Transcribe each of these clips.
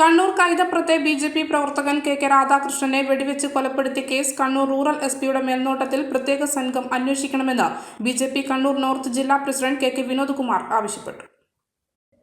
കണ്ണൂർ കൈതപ്രത്തെ B J P പ്രവർത്തകൻ K K രാധാകൃഷ്ണനെ വെടിവെച്ച് കൊലപ്പെടുത്തിയ കേസ് കണ്ണൂർ റൂറൽ എസ് പിയുടെ മേൽനോട്ടത്തിൽ പ്രത്യേക സംഘം അന്വേഷിക്കണമെന്ന് B J P Kannur north ജില്ലാ പ്രസിഡന്റ് കെ കെ വിനോദ്കുമാർ ആവശ്യപ്പെട്ടു.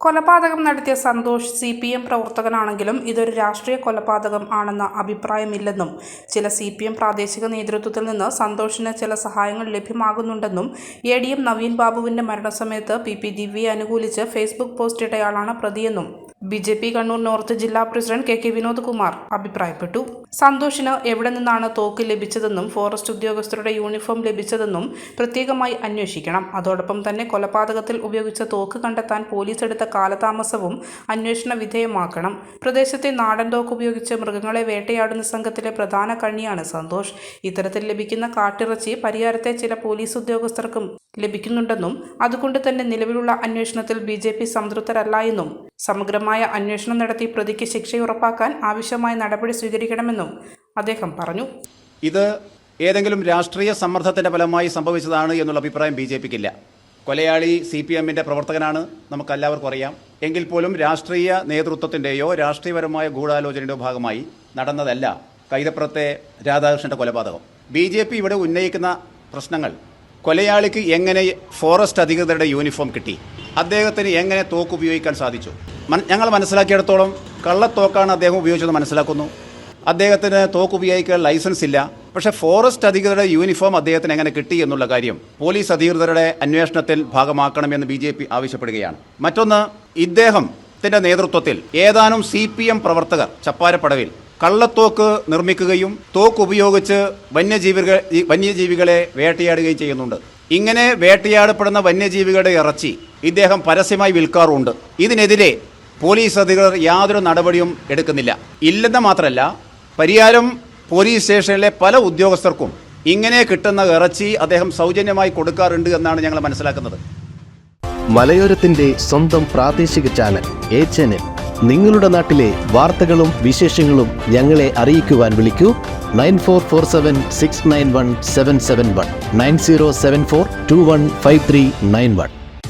കൊലപാതകം നടത്തിയ സന്തോഷ് സി പി എം പ്രവർത്തകനാണെങ്കിലും ഇതൊരു രാഷ്ട്രീയ കൊലപാതകം ആണെന്ന അഭിപ്രായമില്ലെന്നും ചില സി പി എം പ്രാദേശിക നേതൃത്വത്തിൽ നിന്ന് സന്തോഷിന് ചില സഹായങ്ങൾ ലഭ്യമാകുന്നുണ്ടെന്നും എ ഡി എം നവീൻ ബാബുവിന്റെ മരണസമയത്ത് പി പി ദിവ്യയെ അനുകൂലിച്ച് ഫേസ്ബുക്ക് പോസ്റ്റ് ഇട്ടയാളാണ് പ്രതിയെന്നും B J P Kannur north ജില്ലാ president K K Vinod Kumar അഭിപ്രായപ്പെട്ടു. സന്തോഷിന് എവിടെ നിന്നാണ് തോക്ക് ലഭിച്ചതെന്നും ഫോറസ്റ്റ് ഉദ്യോഗസ്ഥരുടെ യൂണിഫോം ലഭിച്ചതെന്നും പ്രത്യേകമായി അന്വേഷിക്കണം. അതോടൊപ്പം തന്നെ കൊലപാതകത്തിൽ ഉപയോഗിച്ച തോക്ക് കണ്ടെത്താൻ പോലീസ് എടുത്ത കാലതാമസവും അന്വേഷണ വിധേയമാക്കണം. പ്രദേശത്തെ നാടൻ തോക്ക് ഉപയോഗിച്ച് മൃഗങ്ങളെ വേട്ടയാടുന്ന സംഘത്തിലെ പ്രധാന കണ്ണിയാണ് സന്തോഷ്. ഇത്തരത്തിൽ ലഭിക്കുന്ന കാട്ടിറച്ചി പരിഹാരത്തെ ചില പോലീസ് ഉദ്യോഗസ്ഥർക്കും ലഭിക്കുന്നുണ്ടെന്നും അതുകൊണ്ട് തന്നെ നിലവിലുള്ള അന്വേഷണത്തിൽ ബി ജെ പി സംതൃപ്തരല്ല എന്നും സമഗ്രമായ അന്വേഷണം നടത്തി പ്രതിക്ക് ശിക്ഷ ഉറപ്പാക്കാൻ ആവശ്യമായ നടപടി സ്വീകരിക്കണമെന്നും അദ്ദേഹം പറഞ്ഞു. ഇത് ഏതെങ്കിലും രാഷ്ട്രീയ സമ്മർദ്ദത്തിന്റെ ഫലമായി സംഭവിച്ചതാണ് എന്നുള്ള അഭിപ്രായം ബി ജെ പിക്കില്ല. കൊലയാളി സി പി എമ്മിന്റെ പ്രവർത്തകനാണ് നമുക്കെല്ലാവർക്കും അറിയാം. എങ്കിൽ പോലും രാഷ്ട്രീയ നേതൃത്വത്തിന്റെയോ രാഷ്ട്രീയപരമായ ഗൂഢാലോചനയുടെയോ ഭാഗമായി നടന്നതല്ല കൈതപ്പുറത്തെ രാധാകൃഷ്ണന്റെ കൊലപാതകം. ബി ജെ പി ഇവിടെ ഉന്നയിക്കുന്ന പ്രശ്നങ്ങൾ കൊലയാളിക്ക് എങ്ങനെ ഫോറസ്റ്റ് അധികൃതരുടെ യൂണിഫോം കിട്ടി? അദ്ദേഹത്തിന് എങ്ങനെ തോക്ക് ഉപയോഗിക്കാൻ സാധിച്ചു? ഞങ്ങൾ മനസ്സിലാക്കിയിടത്തോളം കള്ളത്തോക്കാണ് അദ്ദേഹം ഉപയോഗിച്ചത് മനസ്സിലാക്കുന്നു. അദ്ദേഹത്തിന് തോക്ക് ഉപയോഗിക്കാൻ ലൈസൻസ് ഇല്ല. പക്ഷേ ഫോറസ്റ്റ് അധികൃതരുടെ യൂണിഫോം അദ്ദേഹത്തിന് എങ്ങനെ കിട്ടി എന്നുള്ള കാര്യം പോലീസ് അധികൃതരുടെ അന്വേഷണത്തിൽ ഭാഗമാക്കണമെന്ന് ബി ജെ പി ആവശ്യപ്പെടുകയാണ്. മറ്റൊന്ന് ഇദ്ദേഹത്തിന്റെ നേതൃത്വത്തിൽ ഏതാനും സി പി എം പ്രവർത്തകർ ചപ്പാരപ്പടവിൽ കള്ളത്തോക്ക് നിർമ്മിക്കുകയും തോക്ക് ഉപയോഗിച്ച് വന്യജീവികൾ വന്യജീവികളെ വേട്ടയാടുകയും ചെയ്യുന്നുണ്ട്. ഇങ്ങനെ വേട്ടയാടപ്പെടുന്ന വന്യജീവികളുടെ ഇറച്ചി ഇദ്ദേഹം പരസ്യമായി വിൽക്കാറുണ്ട്. ഇതിനെതിരെ പോലീസ് അധികൃതർ യാതൊരു നടപടിയും എടുക്കുന്നില്ല. ഇല്ലെന്ന് മാത്രമല്ല പരിയാരം പോലീസ് സ്റ്റേഷനിലെ പല ഉദ്യോഗസ്ഥർക്കും ഇങ്ങനെ കിട്ടുന്ന ഇറച്ചി അദ്ദേഹം സൗജന്യമായി കൊടുക്കാറുണ്ട് എന്നാണ് ഞങ്ങൾ മനസ്സിലാക്കുന്നത്. മലയോരത്തിന്റെ സ്വന്തം പ്രാദേശിക ചാനൽ എ ചാനൽ നിങ്ങളുടെ നാട്ടിലെ വാർത്തകളും വിശേഷങ്ങളും ഞങ്ങളെ അറിയിക്കുവാൻ വിളിക്കൂ. Nine four four seven six nine one seven seven one. Nine zero seven four two one five three nine one.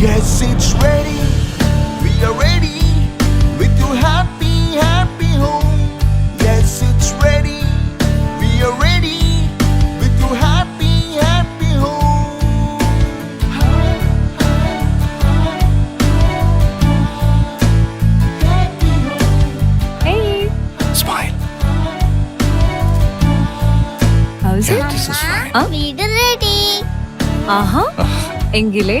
Yes, it's ready. We are ready with your happy, happy home. Yes, it's ready. We are ready with your happy, happy home. Hey, Smile. how's it? This is fine. വീട് ready ആഹാ എങ്കിലേ